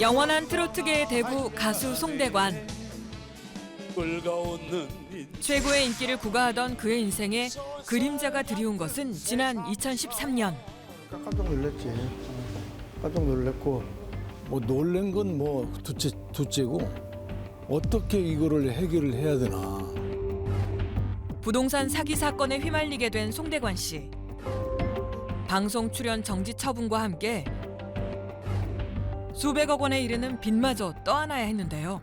영원한 트로트계의 대부 가수 송대관. 최고의 인기를 구가하던 그의 인생에 그림자가 드리운 것은 지난 2013년. 깜짝 놀랐지. 깜짝 놀랐고 뭐 놀란 건뭐 둘째 둘째고 어떻게 이거를 해결을 해야 되나. 부동산 사기 사건에 휘말리게 된 송대관 씨. 방송 출연 정지 처분과 함께 수백억 원에 이르는 빚마저 떠안아야 했는데요.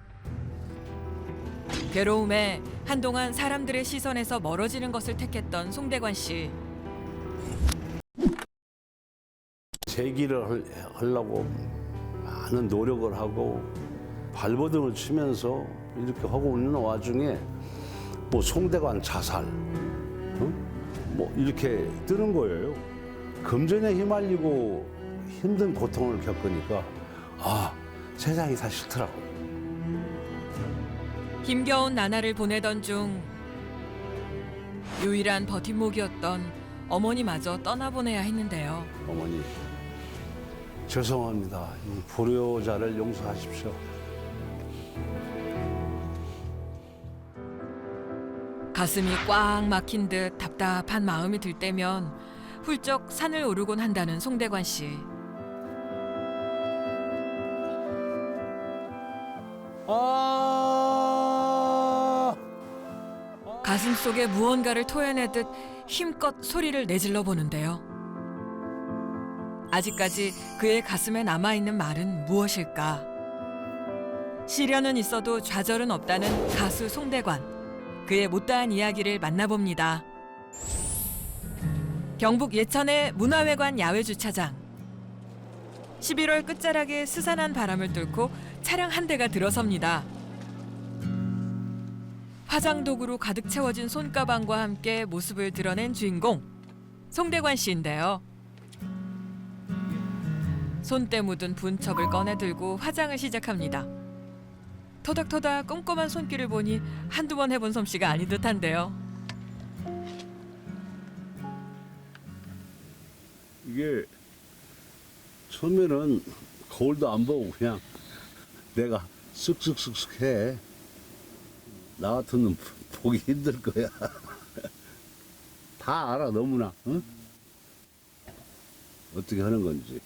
괴로움에 한동안 사람들의 시선에서 멀어지는 것을 택했던 송대관 씨. 재기를 할- 하려고 많은 노력을 하고 발버둥을 치면서 이렇게 하고 있는 와중에 뭐 송대관 자살, 어? 뭐 이렇게 뜨는 거예요. 금전에 휘말리고 힘든 고통을 겪으니까 아 세상이 다 싫더라고요. 힘겨운 나날을 보내던 중 유일한 버팀목이었던 어머니마저 떠나보내야 했는데요. 어머니 죄송합니다. 이 불효자를 용서하십시오. 가슴이 꽉 막힌 듯 답답한 마음이 들 때면 훌쩍 산을 오르곤 한다는 송대관 씨. 아. 가슴 속에 무언가를 토해내듯 힘껏 소리를 내질러 보는데요. 아직까지 그의 가슴에 남아있는 말은 무엇일까? 시련은 있어도 좌절은 없다는 가수 송대관. 그의 못다한 이야기를 만나봅니다. 경북 예천의 문화회관 야외 주차장. 11월 끝자락에 스산한 바람을 뚫고 차량 한 대가 들어섭니다. 화장 도구로 가득 채워진 손가방과 함께 모습을 드러낸 주인공 송대관 씨인데요. 손때 묻은 분첩을 꺼내 들고 화장을 시작합니다. 토닥토닥 꼼꼼한 손길을 보니 한두 번 해본 솜씨가 아닌 듯한데요. 이게 처음에는 거울도 안 보고 그냥 내가 쓱쓱쓱쓱 해. 나 같으면 보기 힘들 거야. 다 알아 너무나. 응? 어떻게 하는 건지.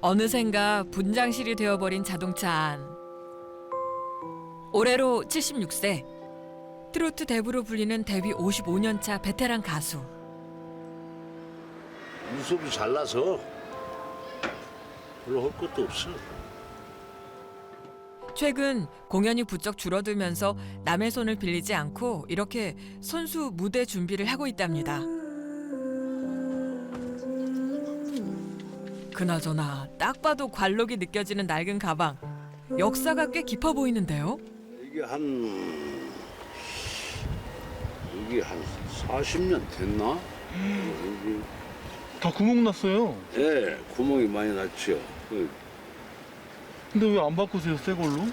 어느샌가 분장실이 되어버린 자동차 안. 올해로 76세. 트로트 대부로 불리는 데뷔 55년 차 베테랑 가수. 유섭이 잘나서 별로 할 것도 없어. 최근 공연이 부쩍 줄어들면서 남의 손을 빌리지 않고 이렇게 손수 무대 준비를 하고 있답니다. 그나저나 딱 봐도 관록이 느껴지는 낡은 가방. 역사가 꽤 깊어 보이는데요. 이게 한 이게 한 40년 됐나? 여기 다 구멍 났어요. 예, 구멍이 많이 났죠. 그 근데 왜 안 바꾸세요, 새 걸로?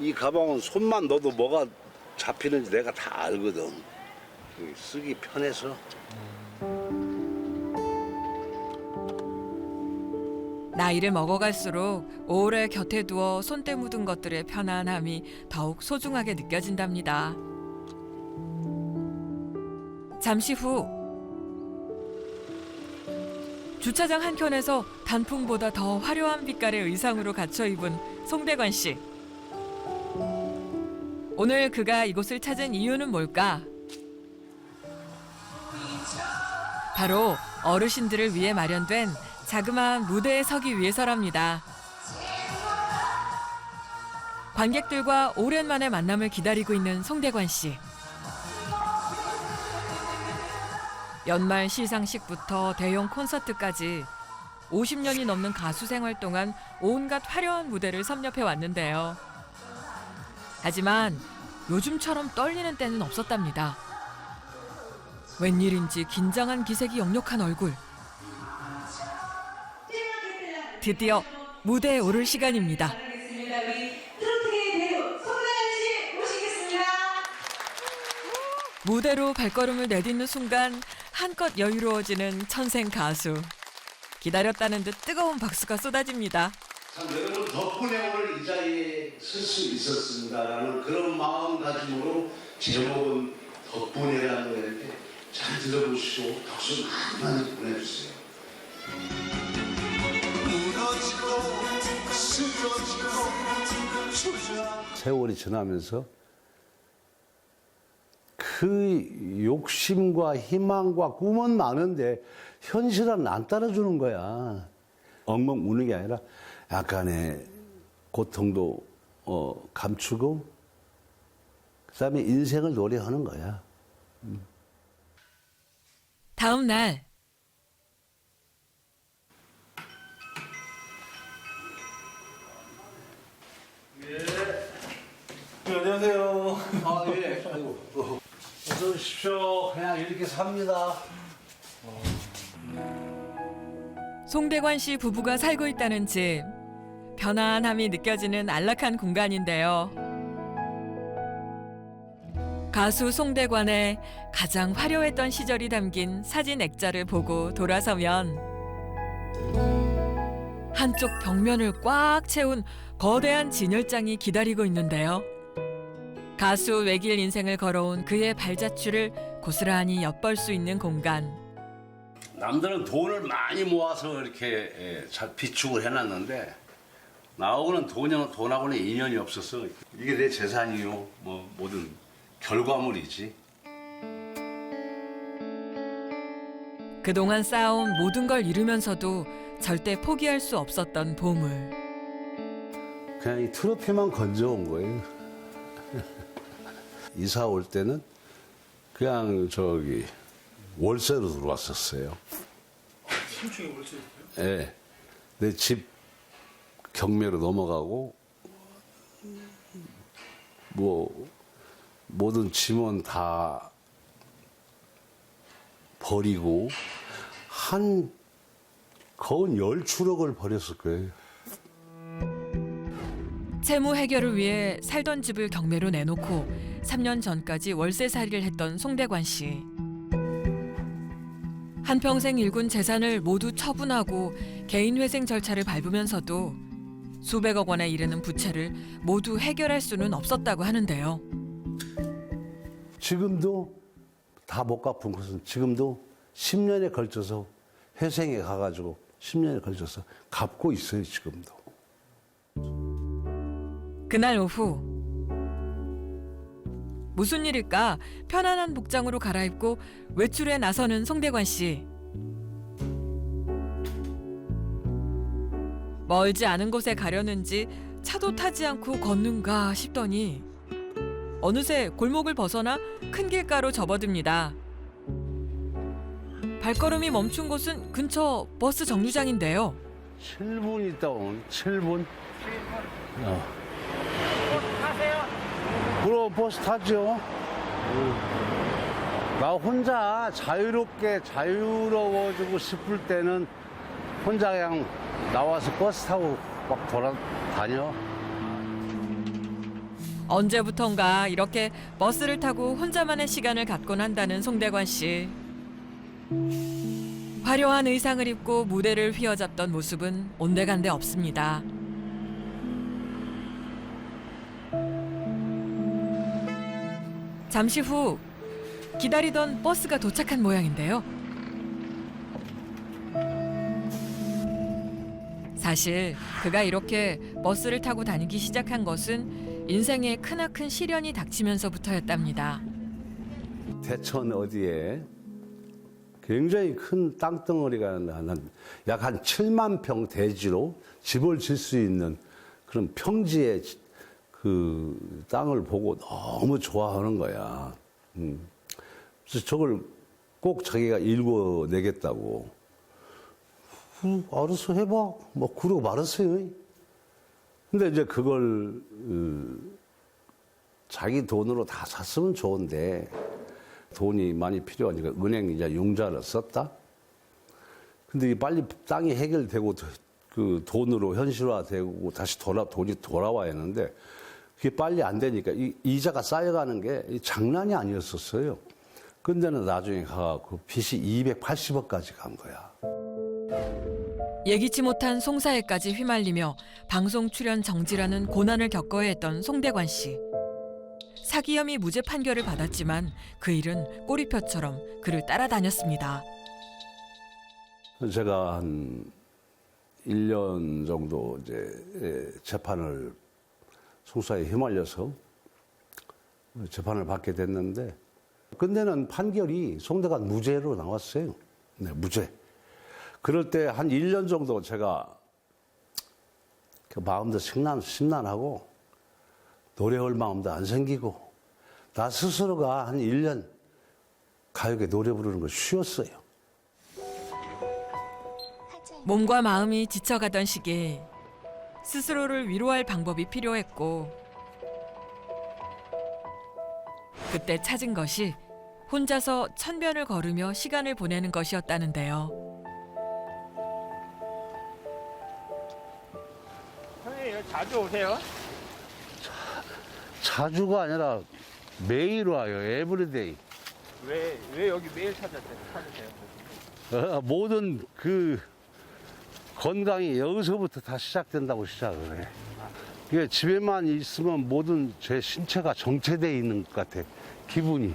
이 가방은 손만 넣어도 뭐가 잡히는지 내가 다 알거든. 그 쓰기 편해서. 나이를 먹어갈수록 오래 곁에 두어 손때 묻은 것들의 편안함이 더욱 소중하게 느껴진답니다. 잠시 후 주차장 한켠에서 단풍보다 더 화려한 빛깔의 의상으로 갖춰 입은 송대관 씨. 오늘 그가 이곳을 찾은 이유는 뭘까? 바로 어르신들을 위해 마련된 자그마한 무대에 서기 위해서랍니다. 관객들과 오랜만에 만남을 기다리고 있는 송대관 씨. 연말 시상식부터 대형 콘서트까지 50년이 넘는 가수 생활 동안 온갖 화려한 무대를 섭렵해 왔는데요. 하지만 요즘처럼 떨리는 때는 없었답니다. 웬일인지 긴장한 기색이 역력한 얼굴. 드디어 무대에 오를 시간입니다. 무대로 발걸음을 내딛는 순간 한껏 여유로워지는 천생 가수. 기다렸다는 듯 뜨거운 박수가 쏟아집니다. 참 여러분 덕분에 오늘 이 자리에 설 수 있었습니다라는 그런 마음가짐으로 제목은 덕분이라는 노래인데 잘 들어보시고 박수 많이 많이 보내주세요. 세월이 지나면서 그 욕심과 희망과 꿈은 많은데 현실은 안 따라주는 거야. 엉엉 우는 게 아니라 약간의 고통도 어, 감추고 그다음에 인생을 노래하는 거야. 다음 날 안녕하세요. 아 예. 아이고. 어 서 오십시오. 그냥 이렇게 삽니다. 송대관 씨 부부가 살고 있다는 집. 편안함이 느껴지는 안락한 공간인데요. 가수 송대관의 가장 화려했던 시절이 담긴 사진 액자를 보고 돌아서면 한쪽 벽면을 꽉 채운 거대한 진열장이 기다리고 있는데요. 가수 외길 인생을 걸어온 그의 발자취를 고스란히 엿볼 수 있는 공간. 남들은 돈을 많이 모아서 이렇게 예, 잘 비축을 해놨는데 나하고는 돈이 돈하고는 인연이 없었어. 이게 내 재산이요. 뭐 모든 결과물이지. 그동안 쌓아온 모든 걸 잃으면서도 절대 포기할 수 없었던 보물. 그냥 이 트로피만 건져온 거예요. 이사 올 때는 그냥 저기 월세로 들어왔었어요. 신축이 월세 예. 내집 경매로 넘어가고 뭐 모든 짐은 다 버리고 한 거의 열 추럭을 버렸을 거예요. 채무 해결을 위해 살던 집을 경매로 내놓고 3년 전까지 월세살이를 했던 송대관 씨. 한평생 일군 재산을 모두 처분하고 개인 회생 절차를 밟으면서도 수백억 원에 이르는 부채를 모두 해결할 수는 없었다고 하는데요. 지금도 다 못 갚은 것은 지금도 10년에 걸쳐서 회생에 가가지고 10년에 걸쳐서 갚고 있어요, 지금도. 그날 오후 무슨 일일까 편안한 복장으로 갈아입고 외출에 나서는 송대관 씨. 멀지 않은 곳에 가려는지 차도 타지 않고 걷는가 싶더니 어느새 골목을 벗어나 큰 길가로 접어듭니다. 발걸음이 멈춘 곳은 근처 버스 정류장인데요. 7분 있다 오늘 7분. 7분. 어. 그럼 버스 타죠. 나 혼자 자유롭게 자유로워지고 싶을 때는 혼자 그냥 나와서 버스 타고 막 돌아다녀. 언제부턴가 이렇게 버스를 타고 혼자만의 시간을 갖곤 한다는 송대관 씨. 화려한 의상을 입고 무대를 휘어잡던 모습은 온데간데 없습니다. 잠시 후 기다리던 버스가 도착한 모양인데요. 사실 그가 이렇게 버스를 타고 다니기 시작한 것은 인생에 크나큰 시련이 닥치면서부터였답니다. 대천 어디에 굉장히 큰 땅덩어리가 약한 7만 평 대지로 집을 질 수 있는 그런 평지의 지- 그 땅을 보고 너무 좋아하는 거야. 음. 그래서 저걸 꼭 자기가 일궈내겠다고. 음, 알아서 해봐. 뭐, 그러고 말았어요. 근데 이제 그걸, 어, 자기 돈으로 다 샀으면 좋은데, 돈이 많이 필요하니까 은행 이제 융자를 썼다. 근데 이 빨리 땅이 해결되고 그 돈으로 현실화되고 다시 돌아 돈이 돌아와야 하는데 그게 빨리 안 되니까 이 이자가 쌓여가는 게 장난이 아니었었어요. 근데는 나중에 가갖고 빚이 280억까지 간 거야. 예기치 못한 송사에까지 휘말리며 방송 출연 정지라는 고난을 겪어야 했던 송대관 씨. 사기 혐의 무죄 판결을 받았지만 그 일은 꼬리표처럼 그를 따라다녔습니다. 제가 한 1년 정도 이제 예, 재판을 송사에 휘말려서 재판을 받게 됐는데 근데는 판결이 송대관 무죄로 나왔어요. 네, 무죄. 그럴 때 한 1년 정도 제가 그 마음도 심란, 심란하고 노래할 마음도 안 생기고 나 스스로가 한 1년 가요계 노래 부르는 거 쉬었어요. 몸과 마음이 지쳐가던 시기 스스로를 위로할 방법이 필요했고 그때 찾은 것이 혼자서 천변을 걸으며 시간을 보내는 것이었다는데요. 형님 여기 자주 오세요? 자주가 아니라 매일 와요. 에브리데이. 왜, 왜 여기 매일 찾았어요? 찾으세요? 어, 모든 그 건강이 여기서부터 다 시작된다고 시작을 해. 이게 집에만 있으면 모든 제 신체가 정체돼 있는 것 같아. 기분이.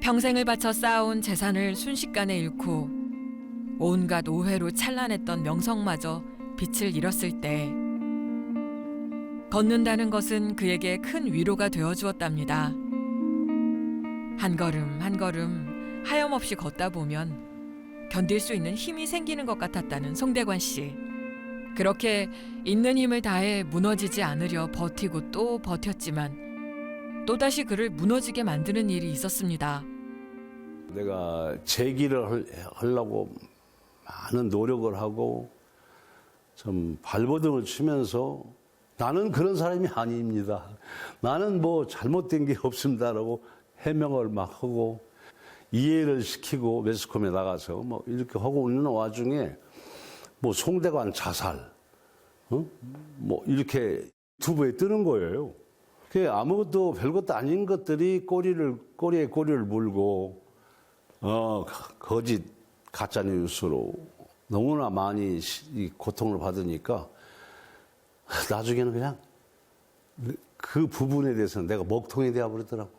평생을 바쳐 쌓아온 재산을 순식간에 잃고 온갖 오해로 찬란했던 명성마저 빛을 잃었을 때 걷는다는 것은 그에게 큰 위로가 되어 주었답니다. 한 걸음 한 걸음 하염없이 걷다 보면 견딜 수 있는 힘이 생기는 것 같았다는 송대관 씨. 그렇게 있는 힘을 다해 무너지지 않으려 버티고 또 버텼지만 또다시 그를 무너지게 만드는 일이 있었습니다. 내가 재기를 할- 하려고 많은 노력을 하고 좀 발버둥을 치면서 나는 그런 사람이 아닙니다. 나는 뭐 잘못된 게 없습니다라고 해명을 막 하고 이해를 시키고 매스컴에 나가서 뭐 이렇게 하고 있는 와중에 뭐 송대관 자살, 어? 뭐 이렇게 유튜브에 뜨는 거예요. 그게 아무것도 별것도 아닌 것들이 꼬리를 꼬리에 꼬리를 물고 어 거- 거짓 가짜 뉴스로 너무나 많이 고통을 받으니까 나중에는 그냥 그 부분에 대해서는 내가 먹통이 되어 버리더라고.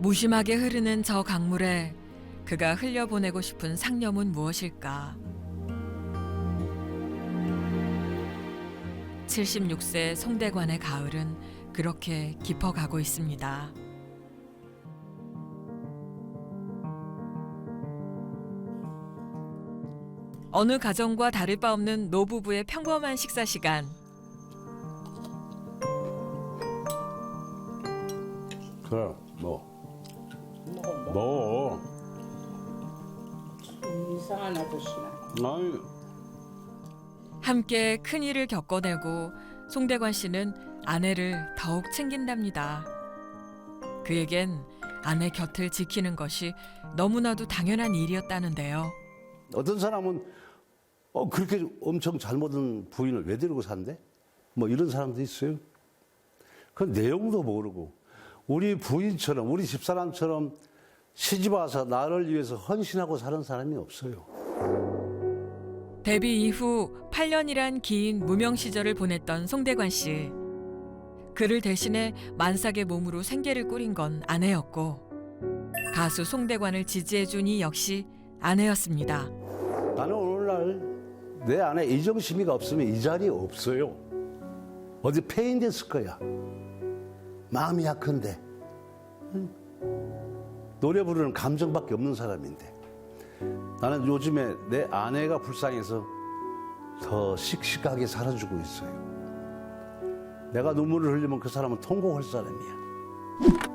무심하게 흐르는 저 강물에 그가 흘려보내고 싶은 상념은 무엇일까? 76세 송대관의 가을은 그렇게 깊어가고 있습니다. 어느 가정과 다를 바 없는 노부부의 평범한 식사 시간. 그래, 아저씨야. 함께 큰 일을 겪어내고 송대관 씨는 아내를 더욱 챙긴답니다. 그에겐 아내 곁을 지키는 것이 너무나도 당연한 일이었다는데요. 어떤 사람은 어, 그렇게 엄청 잘못한 부인을 왜 데리고 산대? 뭐 이런 사람도 있어요. 그 내용도 모르고 우리 부인처럼 우리 집사람처럼 시집 와서 나를 위해서 헌신하고 사는 사람이 없어요. 데뷔 이후 8년이란 긴 무명 시절을 보냈던 송대관 씨. 그를 대신해 만삭의 몸으로 생계를 꾸린 건 아내였고 가수 송대관을 지지해준 이 역시 아내였습니다. 나는 오늘날 내 안에 이정심이가 없으면 이 자리에 없어요. 어디 폐인됐을 거야. 마음이 약한데. 응? 노래 부르는 감정밖에 없는 사람인데. 나는 요즘에 내 아내가 불쌍해서 더 씩씩하게 살아주고 있어요. 내가 눈물을 흘리면 그 사람은 통곡할 사람이야.